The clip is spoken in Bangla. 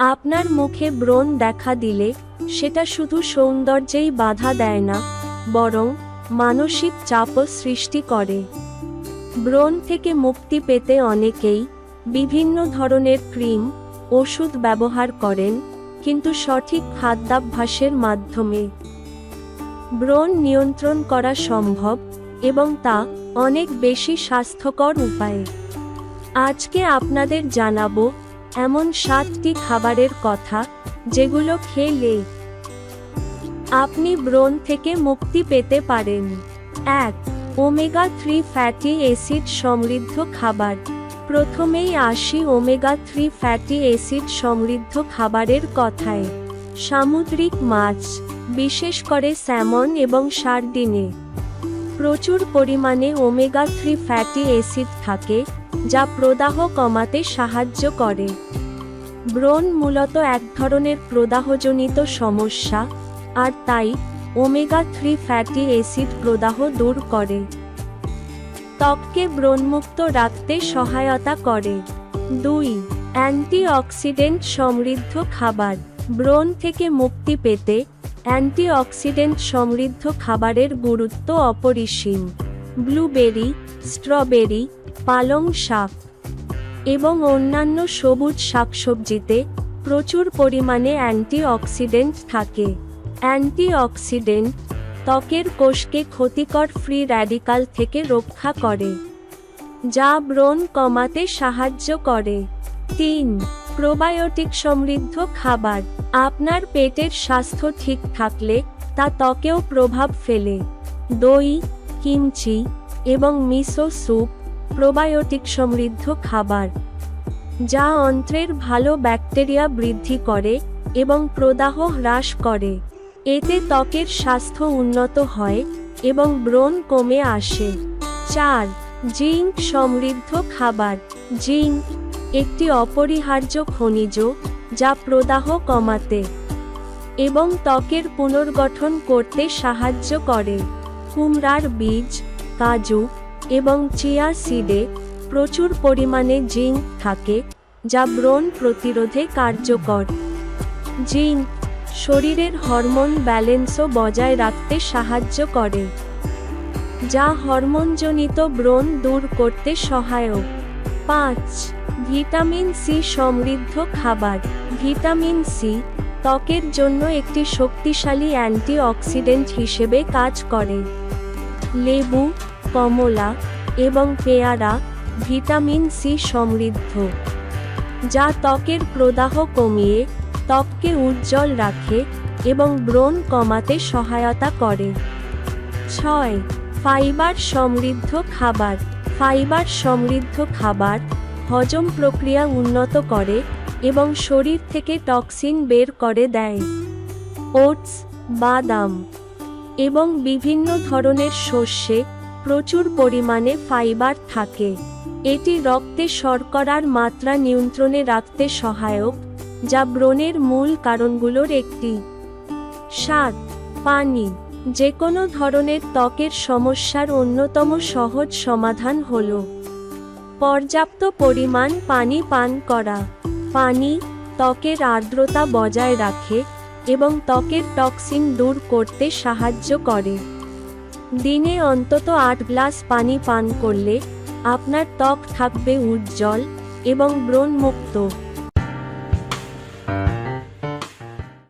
আপনার মুখে ব্রণ দেখা দিলে সেটা শুধু সৌন্দর্যেই বাধা দেয় না, বরং মানসিক চাপও সৃষ্টি করে। ব্রণ থেকে মুক্তি পেতে অনেকেই বিভিন্ন ধরনের ক্রিম, ওষুধ ব্যবহার করেন, কিন্তু সঠিক খাদ্যাভ্যাসের মাধ্যমে। ব্রণ নিয়ন্ত্রণ করা সম্ভব এবং তা অনেক বেশি স্বাস্থ্যকর উপায়ে। আজকে আপনাদের জানাব, এমন সাতটি খাবারের কথা, যেগুলো খেলে আপনি ব্রণ থেকে মুক্তি পেতে পারেন। এক ওমেগা থ্রি ফ্যাটি অ্যাসিড সমৃদ্ধ খাবার। প্রথমেই আসি ওমেগা থ্রি ফ্যাটি অ্যাসিড সমৃদ্ধ খাবারের কথায়। সামুদ্রিক মাছ, বিশেষ করে স্যামন এবং সার্ডিনে। প্রচুর পরিমাণে ওমেগা থ্রি ফ্যাটি অ্যাসিড থাকে, যা প্রদাহ কমাতে সাহায্য করে। ব্রণ মূলত এক ধরনের প্রদাহজনিত সমস্যা, আর তাই ওমেগা থ্রি ফ্যাটি অ্যাসিড প্রদাহ দূর করে। ত্বককে ব্রণমুক্ত রাখতে সহায়তা করে। দুই, অ্যান্টিঅক্সিডেন্ট সমৃদ্ধ খাবার। ব্রণ থেকে মুক্তি পেতে অ্যান্টিঅক্সিডেন্ট সমৃদ্ধ খাবারের গুরুত্ব অপরিসীম। ব্লুবেরি, স্ট্রবেরি, পালং শাক এবং অন্যান্য সবুজ শাকসবজিতে প্রচুর পরিমাণে অ্যান্টিঅক্সিডেন্ট থাকে। অ্যান্টিঅক্সিডেন্ট ত্বকের কোষকে ক্ষতিকর ফ্রি র্যাডিকাল থেকে রক্ষা করে, যা ব্রণ কমাতে সাহায্য করে। তিন প্রোবায়োটিক সমৃদ্ধ খাবার। আপনার পেটের স্বাস্থ্য ঠিক থাকলে তা ত্বকেও প্রভাব ফেলে। দই, কিমচি এবং মিসো স্যুপ প্রোবায়োটিক সমৃদ্ধ খাবার, যা অন্ত্রের ভালো ব্যাকটেরিয়া বৃদ্ধি করে এবং প্রদাহ হ্রাস করে। এতে ত্বকের স্বাস্থ্য উন্নত হয় এবং ব্রণ কমে আসে। চার, জিঙ্ক সমৃদ্ধ খাবার। জিঙ্ক একটি অপরিহার্য খনিজ যা প্রদাহ কমাতে এবং ত্বকের পুনর্গঠন করতে সাহায্য করে। কুমড়ার বীজ, কাজু এবং চিয়া সিডে প্রচুর পরিমাণে জিঙ্ক থাকে, যা ব্রণ প্রতিরোধে কার্যকর। জিঙ্ক শরীরের হরমোন ব্যালেন্সও বজায় রাখতে সাহায্য করে, যা হরমোনজনিত ব্রণ দূর করতে সহায়ক। পাঁচ ভিটামিন সি সমৃদ্ধ খাবার। ভিটামিন সি ত্বকের জন্য একটি শক্তিশালী অ্যান্টিঅক্সিডেন্ট হিসেবে কাজ করে। লেবু, কমলা এবং পেয়ারা ভিটামিন সি সমৃদ্ধ, যা ত্বকের প্রদাহ কমিয়ে ত্বককে উজ্জ্বল রাখে এবং ব্রণ কমাতে সহায়তা করে। ছয়, ফাইবার সমৃদ্ধ খাবার। ফাইবার সমৃদ্ধ খাবার হজম প্রক্রিয়া উন্নত করে এবং শরীর থেকে টক্সিন বের করে দেয়। ওটস, বাদাম এবং বিভিন্ন ধরনের শস্যে প্রচুর পরিমাণে ফাইবার থাকে। এটি রক্তে শর্করার মাত্রা নিয়ন্ত্রণে রাখতে সহায়ক, যা ব্রণের মূল কারণগুলোর একটি। স্বাদ, পানি যে কোনো ধরনের ত্বকের সমস্যার অন্যতম সহজ সমাধান হল। পর্যাপ্ত পরিমাণ পানি পান করা। পানি, ত্বকের আর্দ্রতা বজায় রাখে এবং ত্বকের টক্সিন দূর করতে সাহায্য করে। দিনে অন্তত আট গ্লাস পানি পান করলে আপনার ত্বক থাকবে উজ্জ্বল এবং ব্রণমুক্ত।